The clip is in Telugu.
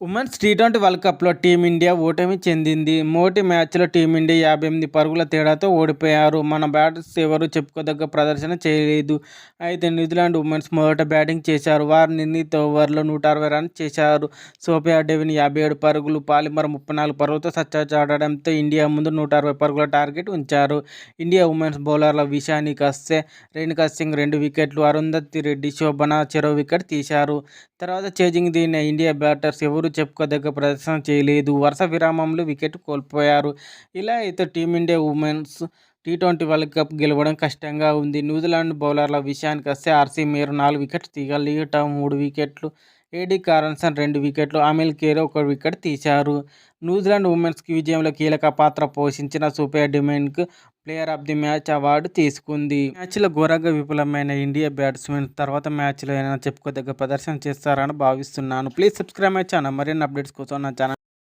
ఉమెన్స్ టీ ట్వంటీ వరల్డ్ కప్లో టీమిండియా ఓటమి చెందింది. మోటి మ్యాచ్లో టీమిండియా యాభై ఎనిమిది పరుగుల తేడాతో ఓడిపోయారు. మన బ్యాటర్స్ ఎవరు చెప్పుకోదగ్గ ప్రదర్శన చేయలేదు. అయితే న్యూజిలాండ్ ఉమెన్స్ మొదట బ్యాటింగ్ చేశారు. వారు నిర్ణీత ఓవర్లో నూట అరవై రన్స్ చేశారు. సోఫియా డెవిన్ యాభై ఏడు పరుగులు పాలిమర్ ముప్పై నాలుగు పరుగులతో ఆడడంతో ఇండియా ముందు నూట అరవై పరుగుల టార్గెట్ ఉంచారు. ఇండియా ఉమెన్స్ బౌలర్ల విషాని కస్తే రేణుకా సింగ్ రెండు వికెట్లు అరుంధతి రెడ్డి శోభన చెరో వికెట్ తీశారు. తర్వాత చేజింగ్ దిగిన ఇండియా బ్యాటర్స్ ఎవరు ఎవరు చెప్పుకోదగ్గ ప్రదర్శన చేయలేదు. వరుస విరామంలో వికెట్ కోల్పోయారు. ఇలా అయితే team India women's T twenty world cup గెలవడం కష్టంగా ఉంది. న్యూజిలాండ్ బౌలర్ల విషయానికి వస్తే ఆర్సీ మీరు నాలుగు వికెట్లు తీగలిగట మూడు వికెట్లు ఏడీ కారన్సన్ రెండు వికెట్లు అమిల్ కేర్ ఒక వికెట్ తీశారు. న్యూజిలాండ్ ఉమెన్స్కి విజయంలో కీలక పాత్ర పోషించిన super డిమెన్కు player of the match award తీసుకుంది. మ్యాచ్లో ఘోరంగా విఫలమైన ఇండియా బ్యాట్స్మెన్ తర్వాత మ్యాచ్లో ఏమైనా చెప్పుకోదగ్గ ప్రదర్శన చేస్తారని భావిస్తున్నాను. Please subscribe my channel. మరిన్ని అప్డేట్స్ కోసం నా ఛానల్